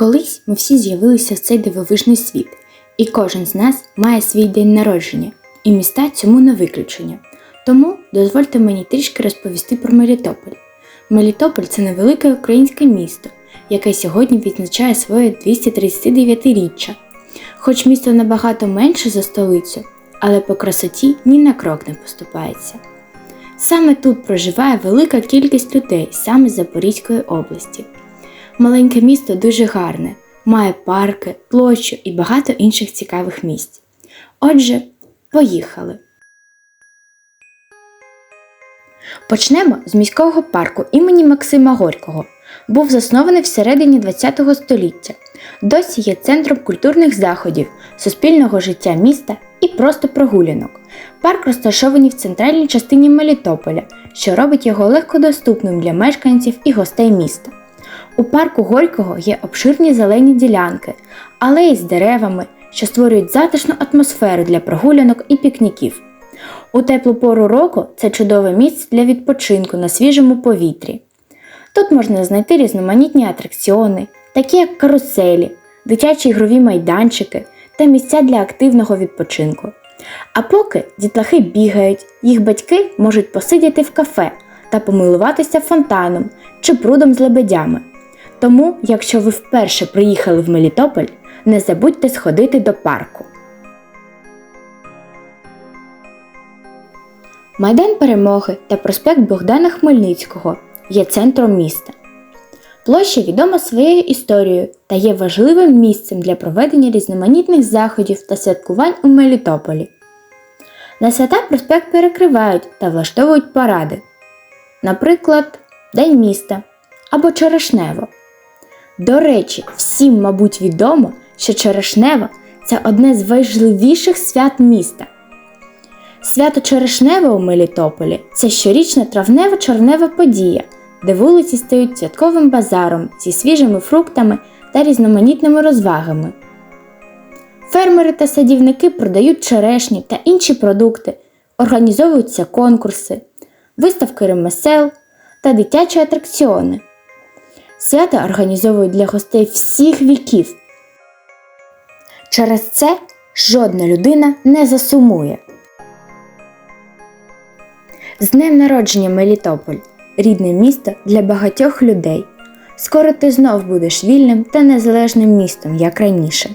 Колись ми всі з'явилися в цей дивовижний світ, і кожен з нас має свій день народження, і міста цьому не виключення. Тому дозвольте мені трішки розповісти про Мелітополь. Мелітополь це невелике українське місто, яке сьогодні відзначає своє 239-річчя. Хоч місто набагато менше за столицю, але по красоті ні на крок не поступається. Саме тут проживає велика кількість людей саме з Запорізької області. Маленьке місто дуже гарне, має парки, площу і багато інших цікавих місць. Отже, поїхали. Почнемо з міського парку імені Максима Горького. Був заснований всередині ХХ століття. Досі є центром культурних заходів, суспільного життя міста і просто прогулянок. Парк розташований в центральній частині Мелітополя, що робить його легкодоступним для мешканців і гостей міста. У парку Горького є обширні зелені ділянки, алеї з деревами, що створюють затишну атмосферу для прогулянок і пікніків. У теплу пору року це чудове місце для відпочинку на свіжому повітрі. Тут можна знайти різноманітні атракціони, такі як каруселі, дитячі ігрові майданчики та місця для активного відпочинку. А поки дітлахи бігають, їх батьки можуть посидіти в кафе та помилуватися фонтаном чи прудом з лебедями. Тому, якщо ви вперше приїхали в Мелітополь, не забудьте сходити до парку. Майдан Перемоги та проспект Богдана Хмельницького є центром міста. Площа відома своєю історією та є важливим місцем для проведення різноманітних заходів та святкувань у Мелітополі. На свята проспект перекривають та влаштовують паради, наприклад, День міста або Черешнево. До речі, всім, мабуть, відомо, що Черешнево це одне з важливіших свят міста. Свято Черешнево у Мелітополі це щорічна травнево-чернева подія, де вулиці стають святковим базаром зі свіжими фруктами та різноманітними розвагами. Фермери та садівники продають черешні та інші продукти, організовуються конкурси, виставки ремесел та дитячі атракціони. Свята організовують для гостей всіх віків. Через це жодна людина не засумує. З днем народження Мелітополь рідне місто для багатьох людей. Скоро ти знов будеш вільним та незалежним містом, як раніше.